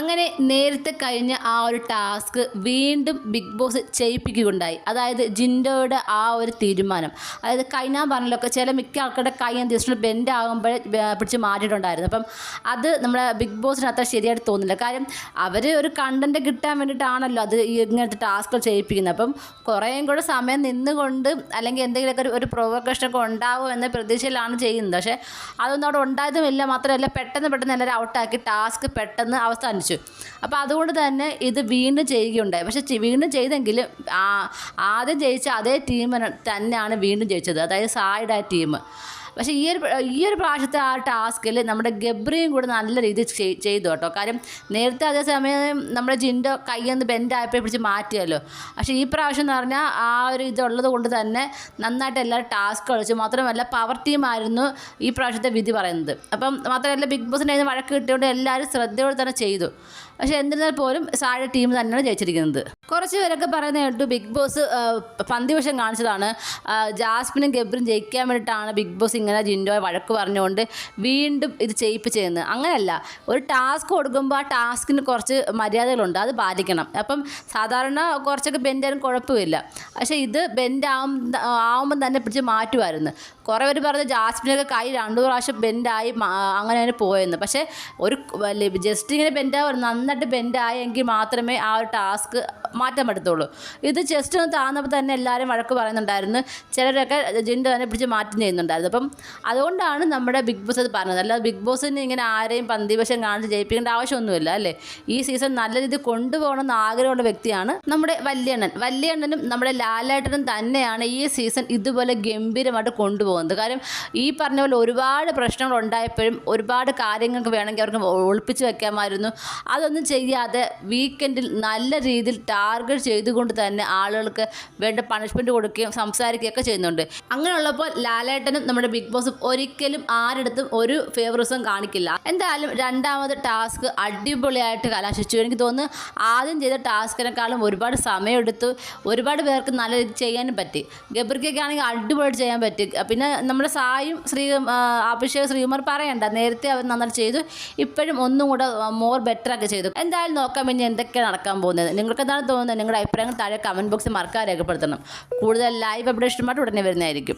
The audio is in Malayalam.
അങ്ങനെ നേരത്തെ കഴിഞ്ഞ ആ ഒരു ടാസ്ക് വീണ്ടും ബിഗ് ബോസ് ചെയ്യിപ്പിക്കുകയുണ്ടായി. അതായത് ജിൻഡോയുടെ ആ ഒരു തീരുമാനം. അതായത് കൈനാൻ പറഞ്ഞലൊക്കെ ചില മിക്ക ആൾക്കാരുടെ കൈ ജസ്റ്റ് ബെൻഡ് ആകുമ്പോഴേ പിടിച്ച് മാറ്റിയിട്ടുണ്ടായിരുന്നു. അപ്പം അത് നമ്മുടെ ബിഗ് ബോസിന് അത്ര ശരിയായിട്ട് തോന്നില്ല കാര്യം അവർ ഒരു കണ്ടന്റ് കിട്ടാൻ വേണ്ടിയിട്ടാണല്ലോ അത് ഇങ്ങനത്തെ ടാസ്കുകൾ ചെയ്യിപ്പിക്കുന്നത്. അപ്പം കുറേയും കൂടെ സമയം നിന്നുകൊണ്ട് അല്ലെങ്കിൽ എന്തെങ്കിലുമൊക്കെ ഒരു ഒരു പ്രൊവക്കേഷനൊക്കെ ഉണ്ടാവുമോ എന്ന പ്രതീക്ഷയിലാണ് ചെയ്യുന്നത്. പക്ഷേ അതൊന്നും അവിടെ ഉണ്ടായതുമില്ല. മാത്രമല്ല പെട്ടെന്ന് പെട്ടെന്ന് എല്ലാവരും ഔട്ടാക്കി ടാസ്ക് പെട്ടെന്ന് അവസാനിച്ചു. അപ്പോൾ അതുകൊണ്ട് തന്നെ ഇത് വീണ്ടും ചെയ്യുകയുണ്ടായി. പക്ഷേ വീണ്ടും ചെയ്തെങ്കിലും ആദ്യം ജയിച്ച അതേ ടീം തന്നെയാണ് വീണ്ടും ജയിച്ചത്. അതായത് സായുടെ ആ ടീം പക്ഷേ ഈ ഒരു ഈ ഒരു പ്രാവശ്യത്തെ ആ ടാസ്കിൽ നമ്മുടെ ഗബ്രിയും കൂടെ നല്ല രീതിയിൽ ചെയ്- ചെയ്തു കേട്ടോ. കാര്യം നേരത്തെ അതേ സമയം നമ്മുടെ ജിൻഡോ ബെൻഡ് ബെൻഡായപ്പോൾ പിടിച്ച് മാറ്റിയല്ലോ. പക്ഷേ ഈ പ്രാവശ്യം എന്ന് പറഞ്ഞാൽ ആ ഒരു ഇതുള്ളത് കൊണ്ട് തന്നെ നന്നായിട്ട് എല്ലാവരും ടാസ്ക് കളിച്ചു. മാത്രമല്ല പവർ ടീമായിരുന്നു ഈ പ്രാവശ്യത്തെ വിധി പറയുന്നത്. അപ്പം മാത്രമല്ല ബിഗ് ബോസിന്റെ കയ്യിൽ വഴക്ക് കിട്ടിയതുകൊണ്ട് എല്ലാവരും ശ്രദ്ധയോടെ തന്നെ ചെയ്തു. പക്ഷേ എന്നിരുന്നാൽ പോലും സാഴ ടീം തന്നെയാണ് ജയിച്ചിരിക്കുന്നത്. കുറച്ച് പേരൊക്കെ പറയുന്ന കേട്ടു ബിഗ് ബോസ് പന്തി പന്തിവശം കാണിച്ചതാണ്. ജാസ്മിനും ഗബ്രും ജയിക്കാൻ വേണ്ടിയിട്ടാണ് ബിഗ് ബോസ് ഇങ്ങനെ ജിൻഡോയെ വഴക്ക് പറഞ്ഞുകൊണ്ട് വീണ്ടും ഇത് ചെയ്യിപ്പിച്ചതെന്ന് അങ്ങനെയല്ല ഒരു ടാസ്ക് കൊടുക്കുമ്പോൾ ആ ടാസ്കിന് കുറച്ച് മര്യാദകളുണ്ട് അത് പാലിക്കണം. അപ്പം സാധാരണ കുറച്ചൊക്കെ ബെൻഡായാലും കുഴപ്പമില്ല. പക്ഷേ ഇത് ബെൻഡ് ആവും ആവുമ്പം തന്നെ പിടിച്ച് മാറ്റുമായിരുന്നു. കുറേ പേര് പറഞ്ഞു ജാസ്മിനൊക്കെ കൈ രണ്ടു പ്രാവശ്യം ബെൻഡായി അങ്ങനെ പോയെന്ന്. പക്ഷേ ഒരു ജസ്റ്റ് ഇങ്ങനെ ബെൻഡാവും നന്നായിട്ട് ബെൻഡായെങ്കിൽ മാത്രമേ ആ ഒരു ടാസ്ക് മാറ്റം പറ്റത്തുള്ളൂ ഇത് ജസ്റ്റ് ഒന്ന് താന്നപ്പോൾ തന്നെ എല്ലാവരും വഴക്ക് പറയുന്നുണ്ടായിരുന്നു. ചിലരൊക്കെ ജിൻഡ് തന്നെ പിടിച്ച് മാറ്റം ചെയ്യുന്നുണ്ടായിരുന്നു. അപ്പം അതുകൊണ്ടാണ് നമ്മുടെ ബിഗ് ബോസ് അത് പറഞ്ഞത്. അല്ലാതെ ബിഗ് ബോസിന് ഇങ്ങനെ ആരെയും പന്തിവശം കാണിച്ച് ജയിപ്പിക്കേണ്ട ആവശ്യമൊന്നുമില്ല അല്ലേ? ഈ സീസൺ നല്ല രീതിയിൽ കൊണ്ടുപോകണമെന്ന് ആഗ്രഹമുള്ള വ്യക്തിയാണ് നമ്മുടെ വല്യണ്ണൻ. വല്യണ്ണനും നമ്മുടെ ലാലേട്ടനും തന്നെയാണ് ഈ സീസൺ ഇതുപോലെ ഗംഭീരമായിട്ട് കൊണ്ടുപോകുന്നത്. കാരണം ഈ പറഞ്ഞ പോലെ ഒരുപാട് പ്രശ്നങ്ങൾ ഉണ്ടായപ്പോഴും ഒരുപാട് കാര്യങ്ങൾക്ക് വേണമെങ്കിൽ അവർക്ക് ഒളിപ്പിച്ച് വെക്കാമായിരുന്നു. അതൊന്നും ചെയ്യാതെ വീക്കെൻഡിൽ നല്ല രീതിയിൽ ടാർഗറ്റ് ചെയ്തുകൊണ്ട് തന്നെ ആളുകൾക്ക് വേണ്ട പണിഷ്മെന്റ് കൊടുക്കുകയും സംസാരിക്കുകയൊക്കെ ചെയ്യുന്നുണ്ട്. അങ്ങനെയുള്ളപ്പോൾ ലാലേട്ടനും നമ്മുടെ ബിഗ് ബോസും ഒരിക്കലും ആരുടെ ഒരു ഫേവറിസം കാണിക്കില്ല. എന്തായാലും രണ്ടാമത് ടാസ്ക് അടിപൊളിയായിട്ട് കലാശിച്ചു. എനിക്ക് തോന്നുന്നു ആദ്യം ചെയ്ത ടാസ്കിനെക്കാളും ഒരുപാട് സമയമെടുത്തു. ഒരുപാട് പേർക്ക് നല്ല രീതിയിൽ ചെയ്യാനും പറ്റി. ഗബ്രിക്കൊക്കെ ആണെങ്കിൽ അടിപൊളിയായിട്ട് ചെയ്യാൻ പറ്റി. പിന്നെ നമ്മുടെ സായും ശ്രീ അഭിഷേക് ശ്രീകുമാർ പറയണ്ട. നേരത്തെ അവർ നന്നായിട്ട് ചെയ്തു. ഇപ്പോഴും ഒന്നും കൂടെ മോർ ബെറ്ററൊക്കെ ചെയ്തു. എന്തായാലും നോക്കാം ഇനി എന്തൊക്കെയാണ് നടക്കാൻ പോകുന്നത്? നിങ്ങൾക്ക് എന്താണ് തോന്നുന്നത്? നിങ്ങളുടെ അഭിപ്രായങ്ങൾ താഴെ കമന്റ് ബോക്സിൽ മറക്കാൻ രേഖപ്പെടുത്തണം. കൂടുതൽ ലൈവ് അപ്ഡേഷനുമായിട്ട് ഉടനെ വരുന്നതായിരിക്കും.